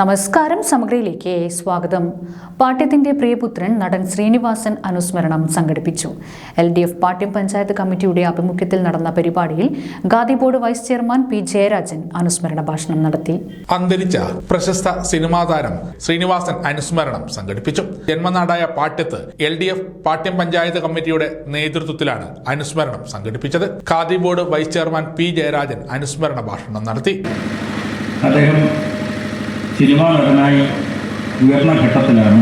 നമസ്കാരം സമഗ്രയിലേക്ക് സ്വാഗതം. പാട്യത്തിന്റെ പ്രിയപുത്രൻ നടൻ ശ്രീനിവാസൻ അനുസ്മരണം സംഘടിപ്പിച്ചു. L D F Pattiam panchayat കമ്മിറ്റിയുടെ ആഭിമുഖ്യത്തിൽ നടന്ന പരിപാടിയിൽ Khadi board vice chairman P Jayarajan അനുസ്മരണ ഭാഷണം നടത്തി. അന്തരിച്ച പ്രശസ്ത സിനിമാ താരം ശ്രീനിവാസൻ അനുസ്മരണം സംഘടിപ്പിച്ചു. ജന്മനാടായ പാട്യത്ത് L D F Pattiam panchayat കമ്മിറ്റിയുടെ നേതൃത്വത്തിലാണ് അനുസ്മരണം സംഘടിപ്പിച്ചത്. Khadi board vice chairman P Jayarajan അനുസ്മരണ ഭാഷണം നടത്തി. അദ്ദേഹം സിനിമാ നടനായി ഉയർന്ന ഘട്ടത്തിലാണ്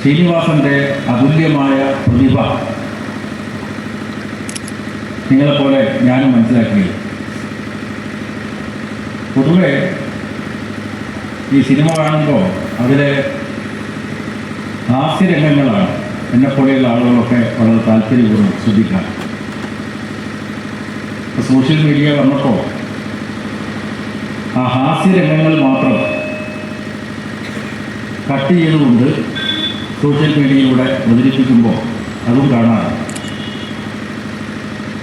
ശ്രീനിവാസന്റെ അതുല്യമായ പ്രതിഭ. നിങ്ങളെപ്പോലെ ഞാനും മനസ്സിലാക്കി പൊതുവെ ഈ സിനിമ കാണുമ്പോൾ അതിലെ ഹാസ്യരംഗങ്ങളാണ് എന്നെപ്പോലെയുള്ള ആളുകളൊക്കെ വളരെ താല്പര്യപൂർവം ശ്രദ്ധിക്കാം സോഷ്യൽ മീഡിയ വന്നപ്പോൾ ആ ഹാസ്യരംഗങ്ങൾ മാത്രം കട്ട് ചെയ്തുകൊണ്ട് സോഷ്യൽ മീഡിയയിലൂടെ അവതരിപ്പിക്കുമ്പോൾ അതും കാണാം.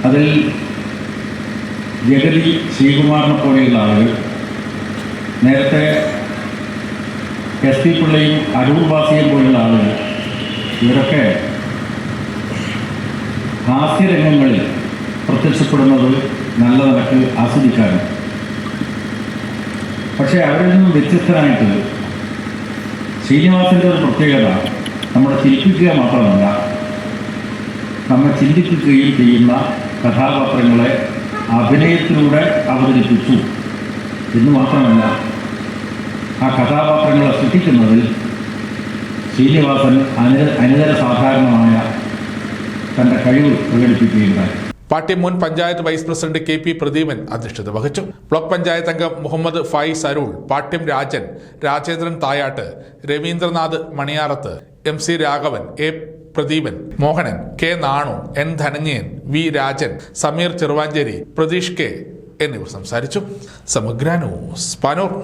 അതിൽ ജഗതി ശ്രീകുമാറിനെ പോലെയുള്ള ആളുകൾ നേരത്തെ എസ് പി പിള്ളയും അരൂർ വാസിയും പോലുള്ള ആളുകൾ ഇവരൊക്കെ ഹാസ്യരംഗങ്ങളിൽ പ്രത്യക്ഷപ്പെടുന്നത് നല്ല നിലയ്ക്ക് ആസ്വദിക്കാനും പക്ഷേ അവരിൽ നിന്നും വ്യത്യസ്തനായിട്ട് ശ്രീനിവാസന്റെ ഒരു പ്രത്യേകത നമ്മളെ ചിരിപ്പിക്കുക മാത്രമല്ല നമ്മെ ചിന്തിപ്പിക്കുകയും ചെയ്യുന്ന കഥാപാത്രങ്ങളെ അഭിനയത്തിലൂടെ അവതരിപ്പിച്ചു എന്ന് മാത്രമല്ല ആ കഥാപാത്രങ്ങളെ സൃഷ്ടിക്കുന്നതിൽ ശ്രീനിവാസൻ അനു അനുതര സാധാരണമായ തന്റെ കഴിവ് പ്രകടിപ്പിക്കുകയുണ്ടായി. പാർട്ടി മുൻ panchayat vice president K P Pradeepan അധ്യക്ഷത വഹിച്ചു. ബ്ലോക്ക് പഞ്ചായത്ത് അംഗം Muhammad Faiz Arul Pattiam Rajan Rajendran Thayat Ravindranath Maniyarath M C Raghavan A Pradeepan Mohanan K Nanu N Dhananjayan V Rajan Sameer Cheruvancheri Pratheesh K എന്നിവർ സംസാരിച്ചു. സമഗ്ര news Panoor.